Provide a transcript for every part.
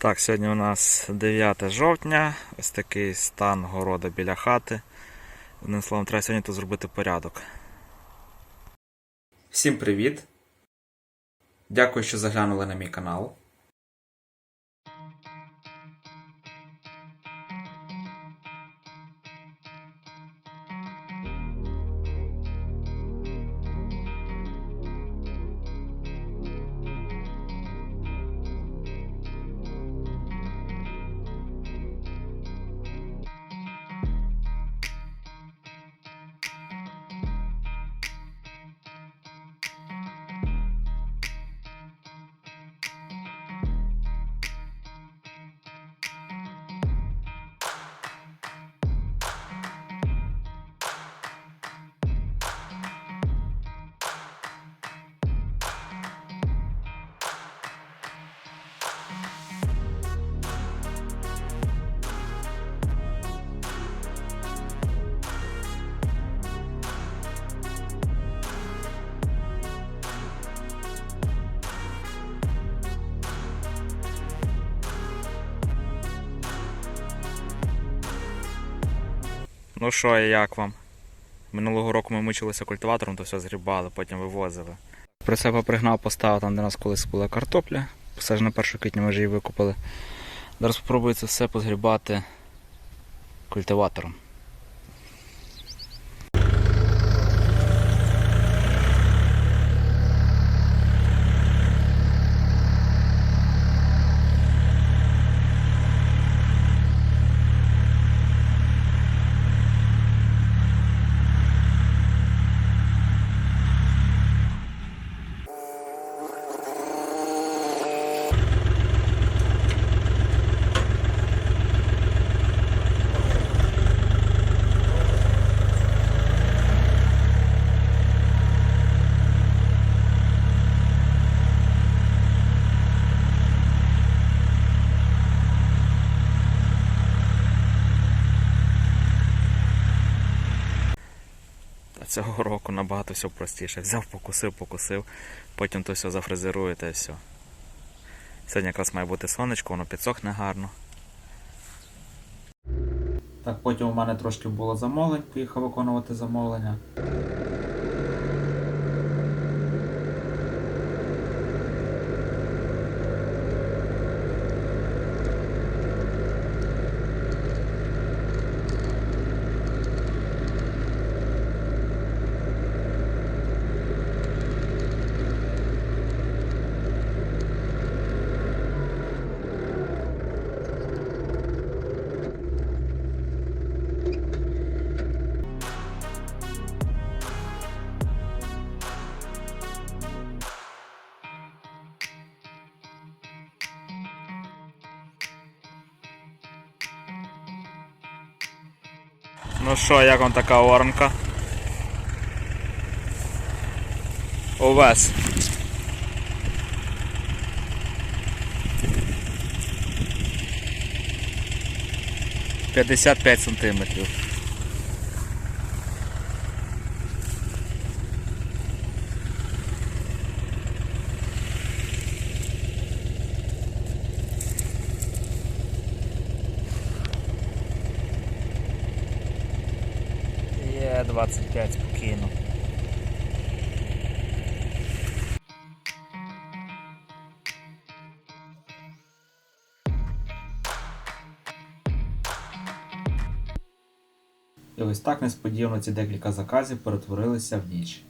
Так, сьогодні у нас 9 жовтня, ось такий стан города біля хати. Одним словом, треба сьогодні тут зробити порядок. Всім привіт! Дякую, що заглянули на мій канал. Ну що, і як вам? Минулого року ми мучилися культиватором, то все згрібали, потім вивозили. Про себе пригнав, поставив там, де нас колись була картопля. Все ж на 1 квітня ми вже її викупили. Зараз спробую це все позгрібати культиватором. Цього року набагато все простіше. Взяв, покусив, покусив, потім то все зафрезеруєте і все. Сьогодні якраз має бути сонечко, воно підсохне гарно. Так, потім у мене трошки було замовлень, поїхав виконувати замовлення. Ну що, як вам така оранка? вас? П'ятдесят п'ять сантиметрів. 25 спокійно. І ось так несподівано ці декілька заказів перетворилися в ніч.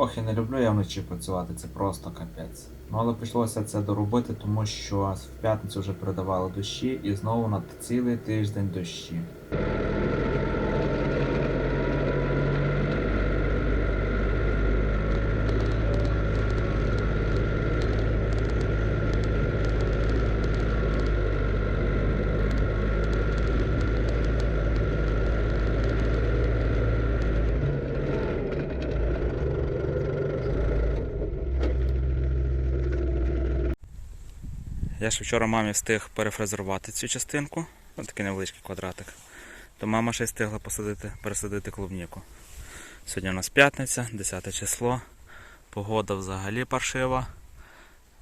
Ох, і не люблю я вночі працювати, це просто капець. Ну але прийшлося це доробити, тому що в п'ятницю вже передавали дощі і знову на цілий тиждень дощі. Я ж вчора мамі встиг перефрезерувати цю частинку, ось такий невеличкий квадратик. То мама ще й встигла посадити, пересадити клубніку. Сьогодні у нас п'ятниця, 10 число. Погода взагалі паршива.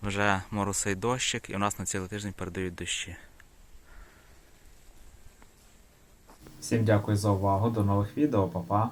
Вже моросий дощик і у нас на цілий тиждень передають дощі. Всім дякую за увагу. До нових відео, па-па.